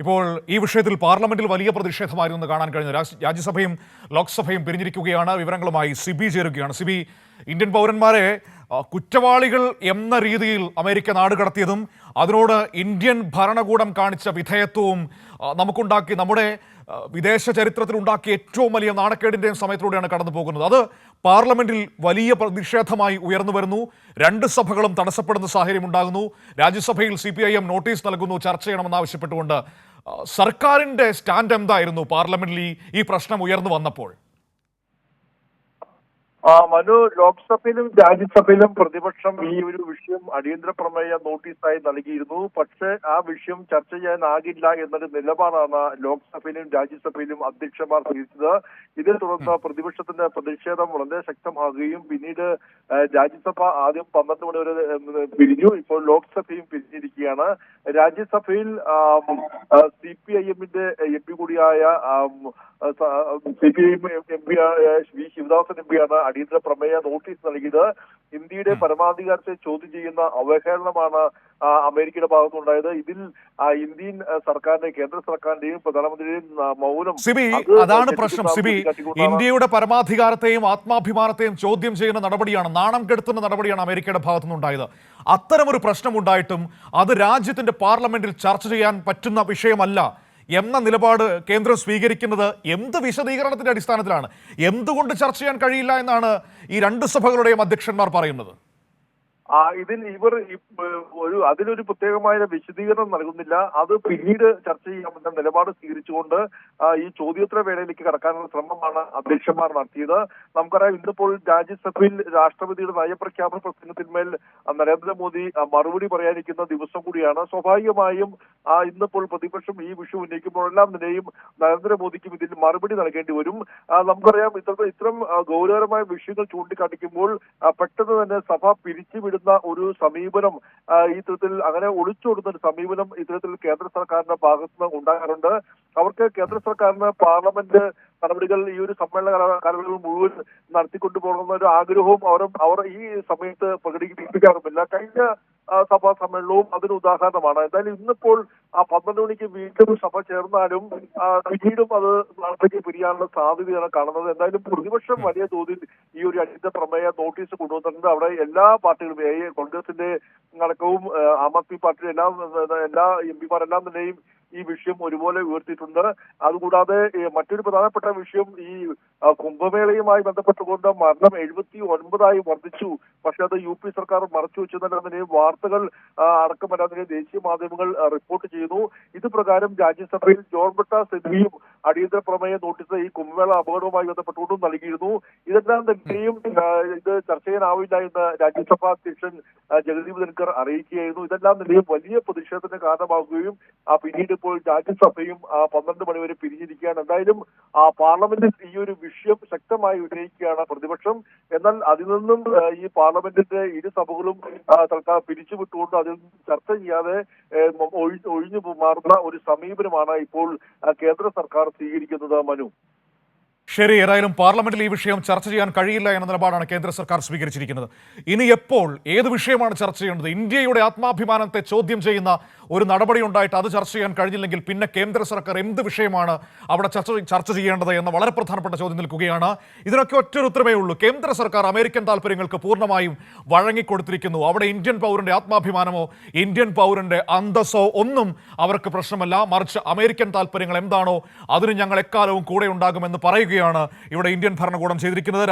ഇപ്പോൾ ഈ വിഷയത്തിൽ പാർലമെന്റിൽ വലിയ പ്രതിഷേധമായിരുന്നു കാണാൻ കഴിഞ്ഞു രാജ്യസഭയും ലോക്സഭയും പിരിഞ്ഞിരിക്കുകയാണ്. വിവരങ്ങളുമായി സിബി ചേരുകയാണ്. സിബി ഇന്ത്യൻ പൗരന്മാരെ കുറ്റവാളികൾ എന്ന രീതിയിൽ അമേരിക്ക നാടുകടത്തിയതും അതിനോട് ഇന്ത്യൻ ഭരണകൂടം കാണിച്ച വിധേയത്വവും നമുക്കുണ്ടാക്കി നമ്മുടെ വിദേശ ചരിത്രത്തിൽ ഉണ്ടാക്കിയ ഏറ്റവും വലിയ നാണക്കേടിന്റെയും സമയത്തിലൂടെയാണ് കടന്നു പോകുന്നത്. അത് പാർലമെന്റിൽ വലിയ പ്രതിഷേധമായി ഉയർന്നു വരുന്നു. രണ്ട് സഭകളും തടസ്സപ്പെടുന്ന സാഹചര്യം ഉണ്ടാകുന്നു. രാജ്യസഭയിൽ സി നോട്ടീസ് നൽകുന്നു ചർച്ച ചെയ്യണമെന്നാവശ്യപ്പെട്ടുകൊണ്ട് സർക്കാരിന്റെ സ്റ്റാൻഡ് എന്തായിരുന്നു? പാർലമെന്റിൽ ഈ പ്രശ്നം ഉയർന്നു വന്നപ്പോൾ. മനു ലോക്സഭയിലും രാജ്യസഭയിലും പ്രതിപക്ഷം ഈ ഒരു വിഷയം അടിയന്തര പ്രമേയ നോട്ടീസായി നൽകിയിരുന്നു. പക്ഷേ ആ വിഷയം ചർച്ച ചെയ്യാനാകില്ല എന്നൊരു നിലപാടാണ് ലോക്സഭയിലും രാജ്യസഭയിലും അധ്യക്ഷന്മാർ സ്വീകരിച്ചത് ഇതേ തുടർന്ന് പ്രതിപക്ഷത്തിന്റെ പ്രതിഷേധം വളരെ ശക്തമാകുകയും പിന്നീട് രാജ്യസഭ ആദ്യം പന്ത്രണ്ട് മണി വരെ പിരിഞ്ഞു. ഇപ്പോൾ ലോക്സഭയും പിരിഞ്ഞിരിക്കുകയാണ്. രാജ്യസഭയിൽ സി പി ഐ എമ്മിന്റെ എം പി കൂടിയായ C P I M M P V Sivadasan M പിയാണ് അടിയന്തര പ്രമേയ നോട്ടീസ് നൽകിയത് ഇന്ത്യയുടെ പരമാധികാരത്തെ ചോദ്യം ചെയ്യുന്ന അവഹേളനമാണ് അമേരിക്കയുടെ ഭാഗത്തുണ്ടായത് ഇതിൽ ഇന്ത്യൻ സർക്കാരിന്റെ കേന്ദ്ര സർക്കാരിന്റെയും പ്രധാനമന്ത്രിയുടെയും മൗനം സിബി അതാണ് പ്രശ്നം. സിബി ഇന്ത്യയുടെ പരമാധികാരത്തെയും ആത്മാഭിമാനത്തെയും ചോദ്യം ചെയ്യുന്ന നടപടിയാണ് നാണം കെടുത്തുന്ന നടപടിയാണ് അമേരിക്കയുടെ ഭാഗത്തുനിന്നുണ്ടായത്. അത്തരമൊരു പ്രശ്നമുണ്ടായിട്ടും അത് രാജ്യത്തിന്റെ പാർലമെന്റിൽ ചർച്ച ചെയ്യാൻ പറ്റുന്ന വിഷയമല്ല എന്ന നിലപാട് കേന്ദ്രം സ്വീകരിക്കുന്നത് എന്ത് വിശദീകരണത്തിന്റെ അടിസ്ഥാനത്തിലാണ്? എന്തുകൊണ്ട് ചർച്ച ചെയ്യാൻ കഴിയില്ല എന്നാണ് ഈ രണ്ട് സഭകളുടെയും അധ്യക്ഷന്മാർ പറയുന്നത്? ആ ഇതിൽ ഇവർ ഒരു അതിനൊരു പ്രത്യേകമായ വിശദീകരണം നൽകുന്നില്ല. അത് പിന്നീട് ചർച്ച ചെയ്യാമെന്ന നിലപാട് സ്വീകരിച്ചുകൊണ്ട് ഈ ചോദ്യോത്തര വേളയിലേക്ക് കടക്കാനുള്ള ശ്രമമാണ് അധ്യക്ഷന്മാർ നടത്തിയത്. നമുക്കറിയാം ഇന്നിപ്പോൾ രാജ്യസഭയിൽ രാഷ്ട്രപതിയുടെ നയപ്രഖ്യാപന പ്രസംഗത്തിന്മേൽ നരേന്ദ്രമോദി മറുപടി പറയാനിരിക്കുന്ന ദിവസം കൂടിയാണ്. സ്വാഭാവികമായും ഇന്നിപ്പോൾ പ്രതിപക്ഷം ഈ വിഷയം ഉന്നയിക്കുമ്പോഴെല്ലാം നിലയും നരേന്ദ്രമോദിക്കും ഇതിൽ മറുപടി നൽകേണ്ടി വരും. നമുക്കറിയാം ഇത്ര ഇത്തരം ഗൗരവമായ വിഷയങ്ങൾ ചൂണ്ടിക്കാട്ടിക്കുമ്പോൾ പെട്ടെന്ന് തന്നെ സഭ പിരിച്ചുവിടുന്ന ഒരു സമീപനം തരത്തിൽ അങ്ങനെ ഒളിച്ചോടുന്ന ഒരു സമീപനം ഇത്തരത്തിൽ കേന്ദ്ര സർക്കാരിന്റെ ഭാഗത്തുനിന്ന് ഉണ്ടാകാറുണ്ട്. അവർക്ക് കേന്ദ്ര സർക്കാരിന് പാർലമെന്റ് നടപടികൾ ഈ ഒരു സമ്മേളന കാല- കാലയളവിൽ മുഴുവൻ നടത്തിക്കൊണ്ടു ഒരു ആഗ്രഹവും അവർ അവർ ഈ സമയത്ത് പ്രകടിപ്പിക്കാറുമില്ല. കഴിഞ്ഞ സഭാ സമ്മേളനവും അതിന് ഉദാഹരണമാണ്. എന്തായാലും ഇന്നിപ്പോൾ ആ പന്ത്രണ്ട് മണിക്ക് വീണ്ടും സഭ ചേർന്നാലും പിന്നീടും അത് നാളത്തേക്ക് പിരിയാനുള്ള സാധ്യതയാണ് കാണുന്നത്. എന്തായാലും പ്രതിപക്ഷം വലിയ തോതിൽ ഈ ഒരു അടിയന്തര പ്രമേയ നോട്ടീസ് കൊണ്ടുവന്നിട്ടുണ്ട്. അവിടെ എല്ലാ പാർട്ടികളും കോൺഗ്രസിന്റെ അടക്കവും ആം ആദ്മി പാർട്ടിയുടെ എല്ലാ എല്ലാ എം പിമാരെല്ലാം തന്നെയും ഈ വിഷയം ഒരുപോലെ ഉയർത്തിയിട്ടുണ്ട്. അതുകൂടാതെ മറ്റൊരു പ്രധാനപ്പെട്ട വിഷയം ഈ കുംഭമേളയുമായി ബന്ധപ്പെട്ടുകൊണ്ട് മരണം എഴുപത്തി ഒൻപതായി വർദ്ധിച്ചു. പക്ഷെ അത് യു പി സർക്കാർ മറച്ചു വെച്ചെന്നതിനെയും വാർത്തകൾ അടക്കമല്ലാതെ ദേശീയ മാധ്യമങ്ങൾ റിപ്പോർട്ട് ചെയ്യുന്നു ഇത് പ്രകാരം രാജ്യസഭയിൽ ജോൺ ബ്രിട്ടാസ് അടിയന്തര പ്രമേയ നോട്ടീസ് ഈ കുംഭമേള അപകടവുമായി ബന്ധപ്പെട്ടുകൊണ്ടും നൽകിയിരുന്നു. ഇതെല്ലാം തന്നെയും ഇത് ചർച്ച ചെയ്യാനാവില്ല എന്ന് രാജ്യസഭാ അധ്യക്ഷൻ ജഗദീപ് ധൻകർ അറിയിക്കുകയായിരുന്നു. ഇതെല്ലാം തന്നെയും വലിയ പ്രതിഷേധത്തിന് കാരണമാകുകയും പിന്നീട് ഇപ്പോൾ രാജ്യസഭയും പന്ത്രണ്ട് മണിവരെ പിരിഞ്ഞിരിക്കുകയാണ്. എന്തായാലും ആ പാർലമെന്റിൽ ഈ ഒരു വിഷയം ശക്തമായി ഉന്നയിക്കുകയാണ് പ്രതിപക്ഷം. എന്നാൽ അതിൽ നിന്നും ഈ പാർലമെന്റിന്റെ ഇരു സഭകളും തൽക്കാലം പിരിച്ചുവിട്ടുകൊണ്ട് അതിൽ ചർച്ച ചെയ്യാതെ ഒഴിഞ്ഞു മാറുന്ന ഒരു സമീപനമാണ് ഇപ്പോൾ കേന്ദ്ര സർക്കാർ സ്വീകരിക്കുന്നത് മനു. ശരി ഏതായാലും പാർലമെന്റിൽ ഈ വിഷയം ചർച്ച ചെയ്യാൻ കഴിയില്ല എന്ന നിലപാടാണ് കേന്ദ്ര സർക്കാർ സ്വീകരിച്ചിരിക്കുന്നത്. ഇനി എപ്പോൾ ഏത് വിഷയമാണ് ചർച്ച ചെയ്യേണ്ടത് ഇന്ത്യയുടെ ആത്മാഭിമാനത്തെ ചോദ്യം ചെയ്യുന്ന ഒരു നടപടി ഉണ്ടായിട്ട് അത് ചർച്ച ചെയ്യാൻ കഴിഞ്ഞില്ലെങ്കിൽ പിന്നെ കേന്ദ്ര സർക്കാർ എന്ത് വിഷയമാണ് അവിടെ ചർച്ച ചർച്ച ചെയ്യേണ്ടത് എന്ന വളരെ പ്രധാനപ്പെട്ട ചോദ്യം നിൽക്കുകയാണ്. ഇതിനൊക്കെ ഒറ്റൊരു ഉത്തരമേ ഉള്ളൂ. കേന്ദ്ര സർക്കാർ അമേരിക്കൻ താല്പര്യങ്ങൾക്ക് പൂർണമായും വഴങ്ങിക്കൊടുത്തിരിക്കുന്നു. അവിടെ ഇന്ത്യൻ പൗരന്റെ ആത്മാഭിമാനമോ ഇന്ത്യൻ പൗരന്റെ അന്തസ്സോ ഒന്നും അവർക്ക് പ്രശ്നമല്ല. മറിച്ച് അമേരിക്കൻ താല്പര്യങ്ങൾ എന്താണോ അതിന് ഞങ്ങൾ എക്കാലവും കൂടെ ഉണ്ടാകുമെന്ന് പറയുകയാണ്. ഇവിടെ ഇന്ത്യൻ ഭരണകൂടം ചെയ്തിരിക്കുന്നത്.